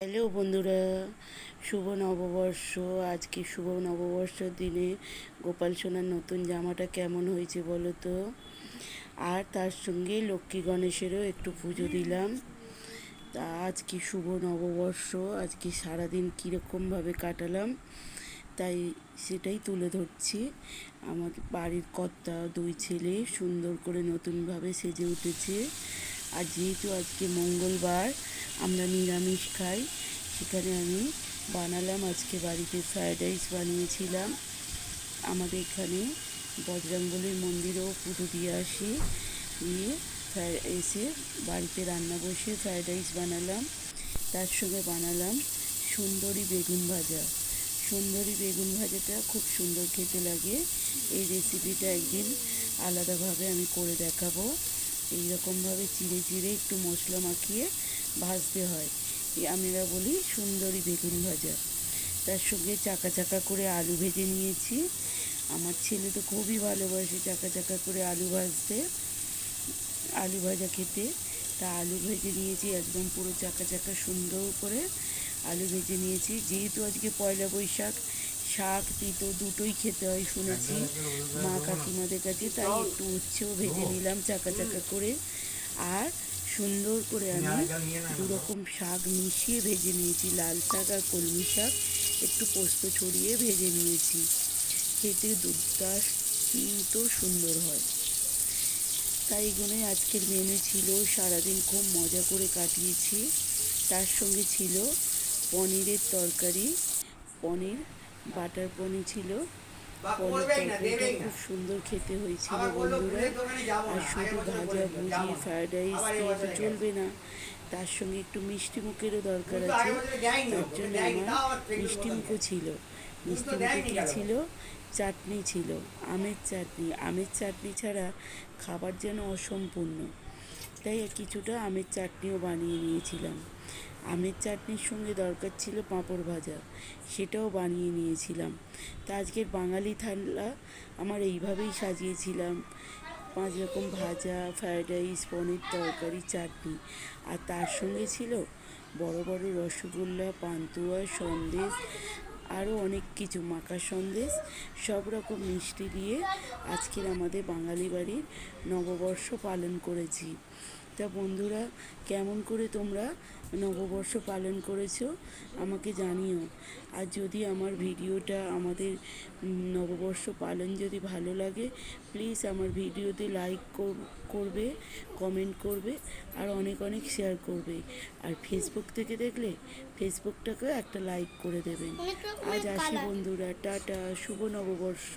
Hello বন্ধুরা, শুভ নববর্ষ। আজকে শুভ নববর্ষের দিনে গোপাল সোনার নতুন জামাটা কেমন হয়েছে বলো তো? আর তার সঙ্গে লক্ষ্মী গণেশেরও একটু পুজো দিলাম। তা আজকে শুভ নববর্ষ, আজকে সারাদিন কীরকমভাবে কাটালাম, তাই সেটাই তুলে ধরছি। আমার বাড়ির কর্তা দুই ছেলে সুন্দর করে নতুনভাবে সেজে উঠেছে। আর যেহেতু আজকে মঙ্গলবার, আমরা নিরামিষ খাই, সেখানে আমি বানালাম, আজকে বাড়িতে ফ্রায়েড রাইস বানিয়েছিলাম। আমাদের এখানে বজরংবলীর মন্দিরেও পুজো দিয়ে আসি, দিয়ে এসে বাড়িতে রান্না বসে ফ্রায়েড রাইস বানালাম। তার সঙ্গে বানালাম সুন্দরী বেগুন ভাজা। সুন্দরী বেগুন ভাজাটা খুব সুন্দর খেতে লাগে। এই রেসিপিটা একদিন আলাদাভাবে আমি করে দেখাবো। এইরকমভাবে চিড়ে চিড়ে একটু মশলা মাখিয়ে ভাজতে হয়। আমরা বলি সুন্দরী বেগুন ভাজা। তার সঙ্গে চাকা চাকা করে আলু ভেজে নিয়েছি। আমার ছেলে তো খুবই ভালোবাসে চাকা চাকা করে আলু ভাজতে আলু ভাজা খেতে। তা আলু ভেজে নিয়েছি একদম পুরো চাকা চাকা সুন্দর করে আলু ভেজে নিয়েছি। যেহেতু আজকে পয়লা বৈশাখ শাক তিতো দুটোই খেতে হয় শুনেছি। মা কাকিমাদের কাছে তাই একটু উচ্ছেও ভেজে নিলাম চাকা চাকা করে। আর সুন্দর করে আমি দুরকম শাক মিশিয়ে ভেজে নিয়েছি লাল শাক আর কলমি শাক। একটু পোস্ত ছড়িয়ে ভেজে নিয়েছি। খেতে দুধটা কিন্তু সুন্দর হয়। তাই এগুলোই আজকের মেনু ছিল। সারাদিন খুব মজা করে কাটিয়েছি। তার সঙ্গে ছিল পনিরের তরকারি। পনির বাটার পনির ছিল। তরকারিটা খুব সুন্দর খেতে হয়েছিল বন্ধুরা। আর শুধু ভাজা ভুজি ফ্রায়েড রাইস দিয়ে তো চলবে না। তার সঙ্গে একটু মিষ্টি মুখেরও দরকার আছে। তার জন্য আমার মিষ্টি মুখও ছিল। মিষ্টি মুখে কী ছিল? চাটনি ছিল আমের চাটনি। আমের চাটনি ছাড়া খাবার যেন অসম্পূর্ণ। তাই কিছুটা আমের চাটনিও বানিয়ে নিয়েছিলাম। আমের চাটনির সঙ্গে দরকার ছিল পাঁপড় ভাজা, সেটাও বানিয়ে নিয়েছিলাম। তা আজকের বাঙালি থালা আমার এইভাবেই সাজিয়েছিলাম। পাঁচ রকম ভাজা, ফ্রায়েড রাইস, পনির তরকারি, চাটনি। আর তার সঙ্গে ছিল বড় বড় রসগোল্লা, পান্তুয়া, সন্দেশ, আরও অনেক কিছু। মাখা সন্দেশ, সব রকম মিষ্টি দিয়ে আজকের আমাদের বাঙালি বাড়ির নববর্ষ পালন করেছি। তা বন্ধুরা কেমন করে তোমরা নববর্ষ পালন করেছ আমাকে জানিও। আর যদি আমার ভিডিওটা আমাদের নববর্ষ পালন যদি ভালো লাগে প্লিজ আমার ভিডিওতে লাইক করবে কমেন্ট করবে আর অনেক অনেক শেয়ার করবে। আর ফেসবুক থেকে দেখলে ফেসবুকটাকেও একটা লাইক করে দেবেন আজ আসি বন্ধুরা টাটা শুভ নববর্ষ।